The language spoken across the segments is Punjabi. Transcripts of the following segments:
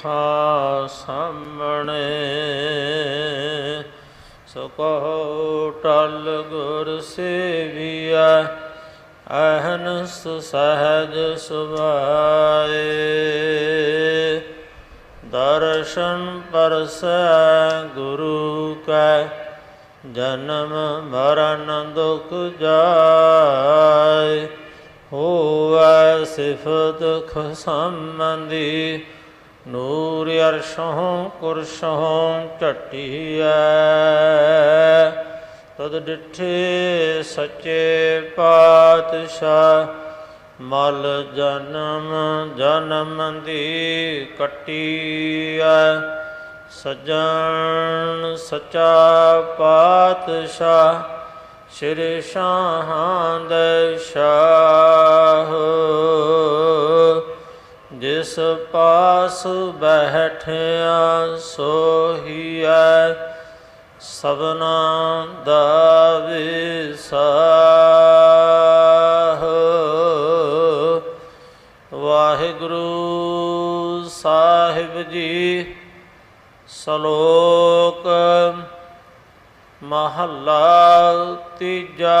ਦੇਖਾ ਸਾਹਮਣੇ, ਸੋ ਕਹੋ ਟਲ ਗੁਰ ਸੇਵੀਆ ਅਹਨਸ ਸਹਜ ਸੁਭਾਏ। ਦਰਸ਼ਨ ਪਰਸੈ ਗੁਰੂ ਕੈ, ਜਨਮ ਮਰਨ ਦੁਖ ਜਾਏ। ਹੋਵੈ ਸਿਫਤ ਖਸਮੰਦੀ ਨੂਰ ਅਰਸ਼ੋਂ ਕੁਰਸ਼ੋਂ ਝਟੀਐ। ਤਦ ਡਿਠੇ ਸੱਚੇ ਪਾਤਸ਼ਾਹ, ਮਲ ਜਨਮ ਜਨਮ ਦੀ ਕਟੀਐ। ਸਜਣ ਸਚਾ ਪਾਤਸ਼ਾਹ, ਸ਼੍ਰੀ ਸ਼ਾਹਾਂ ਦੇ ਸ਼ਾਹ। ਜਿਸ ਪਾਸ ਬੈਠਿਆ ਸੋਹੀਐ ਸਭਨਾ ਦਾ ਵਿਸਾਹ। ਵਾਹਿਗੁਰੂ ਸਾਹਿਬ ਜੀ ਸ਼ਲੋਕ ਮਹੱਲਾ ਤੀਜਾ।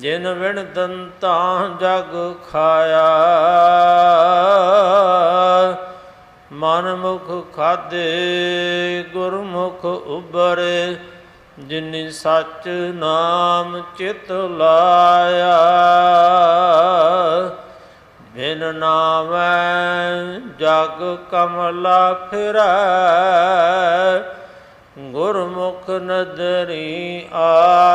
ਜਿਨ ਵਿਣ ਦੰਤਾ ਜਗ ਖਾਇਆ। ਮਨ ਮੁਖ ਖਾਦੇ ਗੁਰਮੁਖ ਉਬਰੇ ਜਿਨੀ ਸਚ ਨਾਮ ਚਿਤ ਲਾਇਆ। ਬਿਨ ਨਾਮੈ ਜਗ ਕਮਲਾ ਫਿਰੈ, ਗੁਰਮੁਖ ਨਦਰੀ ਆ।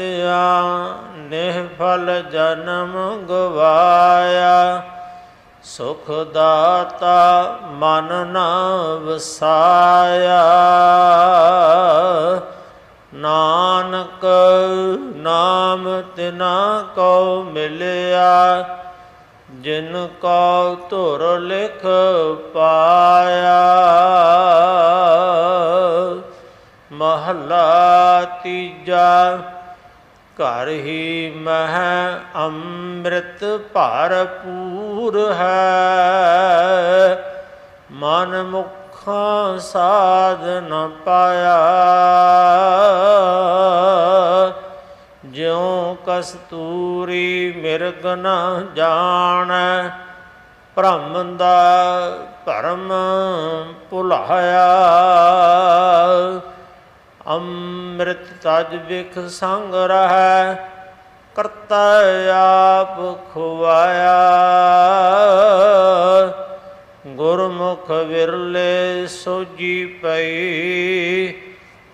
ਕਰਤਿਆ ਨਿਹਫਲ ਜਨਮ ਗਵਾਇਆ। ਸੁਖ ਦਾਤਾ ਮਨ ਨਾ ਵਸਾਇਆ। ਨਾਨਕ ਨਾਮ ਤਿਨਾ ਕੋ ਮਿਲਿਆ, ਜਿਨ ਕੋ ਧੁਰ ਲਿਖ ਪਾਇਆ। ਮਹਲਾ ਤੀਜਾ ਘਰ ਹੀ ਮਹਿ ਅੰਮ੍ਰਿਤ ਭਰਪੂਰ ਹੈ। ਮਨ ਮੁਖਾਂ ਸਾਧ ਨ ਪਾਇਆ। ਜਿਉ ਕਸਤੂਰੀ ਮਿਰਗ ਨ ਜਾਣ, ਭ੍ਰਮ ਦਾ ਭਰਮ ਭੁਲਾਇਆ। ਅੰਮ੍ਰਿਤ ਤਜ ਵਿਖ ਸੰਗ ਰਹੈ, ਕਰਤਾ ਆਪ ਖੁਆਇਆ। ਗੁਰਮੁਖ ਵਿਰਲੇ ਸੋਜੀ ਪਈ,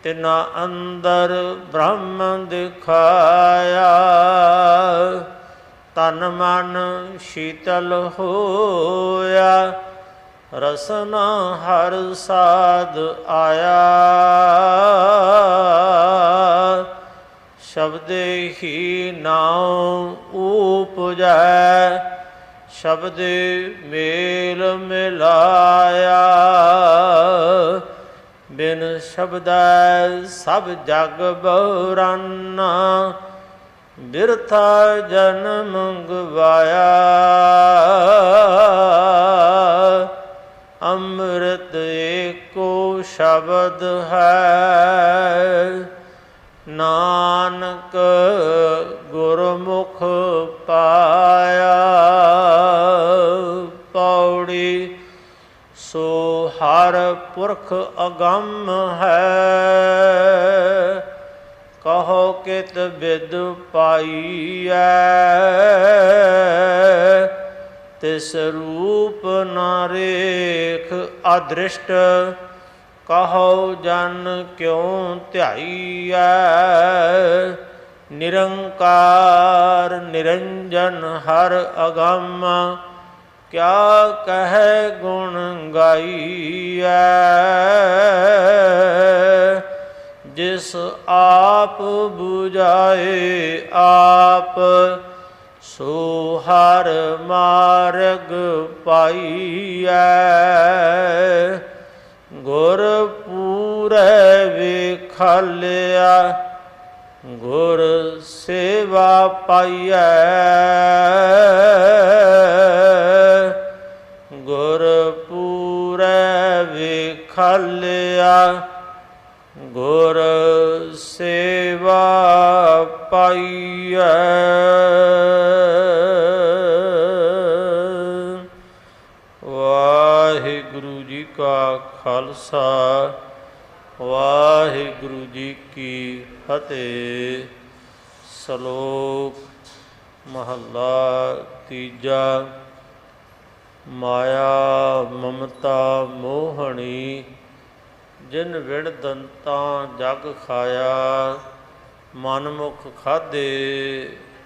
ਤਿਨਾ ਅੰਦਰ ਬ੍ਰਹਮ ਦਿਖਾਇਆ। ਤਨ ਮਨ ਸ਼ੀਤਲ ਹੋਇਆ ਰਸਨਾ ਹਰ ਸਾਧ ਆਇਆ। ਸ਼ਬਦੇ ਹੀ ਨਾਉ ਊਪਜੈ ਸ਼ਬਦੇ ਮੇਲ ਮਿਲਾਇਆ। ਬਿਨ ਸ਼ਬਦੈ ਸਭ ਜਗ ਬਉਰਾਨਾ ਬਿਰਥਾ ਜਨਮ ਗਵਾਇਆ ਹੈ ਨਾਨਕ ਗੁਰਮੁਖ ਪਾਇਆ ਪੌੜੀ, ਸੋ ਹਰ ਪੁਰਖ ਅਗੰਮ ਹੈ। ਕਹੋ ਕਿਤ ਬਿਦ ਪਾਈਐ, ਤਿਸ ਰੂਪ ਨ ਰੇਖ ਅਦ੍ਰਿਸ਼ਟ। ਕਹੋ ਜਨ ਕਿਉ ਧਿਆਈਐ? ਨਿਰੰਕਾਰ ਨਿਰੰਜਨ ਹਰ ਅਗੰਮ, ਕਿਆ ਕਹਿ ਗੁਣ ਗਾਈਐ? ਜਿਸ ਆਪ 부ਝਾਏ ਆਪ, ਸੋ ਹਰ ਮਾਰਗ ਪਾਈਐ। ਗੁਰ ਪੂਰੈ ਵੇਖਾਲਿਆ ਗੁਰ ਸੇਵਾ ਪਾਈਐ। ਗੁਰ ਪੂਰੈ ਵੇਖਾਲਿਆ ਗੁਰ ਸੇਵਾ ਪਾਈਐ। ਵਾਹਿਗੁਰੂ ਜੀ ਕਾ ਖਾਲਸਾ, ਵਾਹਿਗੁਰੂ ਜੀ ਕੀ ਫਤਿਹ। ਸ਼ਲੋਕ ਮਹੱਲਾ ਤੀਜਾ, ਮਾਇਆ ਮਮਤਾ ਮੋਹਣੀ, ਜਿਨ ਵਿੜ ਦੰਤਾਂ ਜਗ ਖਾਇਆ, ਮਨਮੁਖ ਖਾਦੇ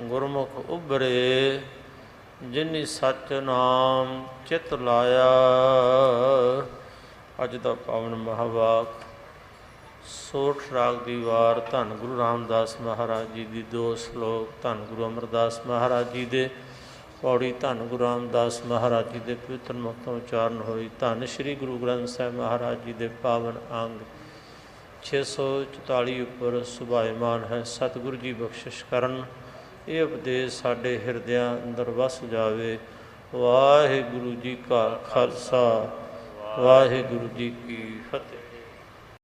ਗੁਰਮੁਖ ਉਭਰੇ। ਜਿਨੀ ਸਚ ਨਾਮ ਚਿਤ ਲਾਇਆ। ਅੱਜ ਦਾ ਪਾਵਨ ਮਹਾਵਾਕ, ਸੋਠ ਰਾਗ ਦੀ ਵਾਰ ਧੰਨ ਗੁਰੂ ਰਾਮਦਾਸ ਮਹਾਰਾਜ ਜੀ ਦੀ ਦੋ ਸ਼ਲੋਕ, ਧੰਨ ਗੁਰੂ ਅਮਰਦਾਸ ਮਹਾਰਾਜ ਜੀ ਦੇ ਪੌੜੀ, ਧੰਨ ਗੁਰੂ ਰਾਮਦਾਸ ਮਹਾਰਾਜ ਜੀ ਦੇ ਪਵਿੱਤਰ ਮੁਖੋਂ ਉਚਾਰਨ ਹੋਈ। ਧੰਨ ਸ੍ਰੀ ਗੁਰੂ ਗ੍ਰੰਥ ਸਾਹਿਬ ਮਹਾਰਾਜ ਜੀ ਦੇ ਪਾਵਨ ਅੰਗ 644 ਉੱਪਰ ਸੁਭਾਇਮਾਨ ਹੈ। ਸਤਿਗੁਰੂ ਜੀ ਬਖਸ਼ਿਸ਼ ਕਰਨ। ਇਹ ਉਪਦੇਸ਼ ਸਾਡੇ ਹਿਰਦਿਆਂ ਅੰਦਰ ਵਸ ਜਾਵੇ। ਵਾਹਿਗੁਰੂ ਜੀ ਕਾ ਖਾਲਸਾ, ਵਾਹਿਗੁਰੂ ਜੀ ਕੀ ਫਤਿਹ।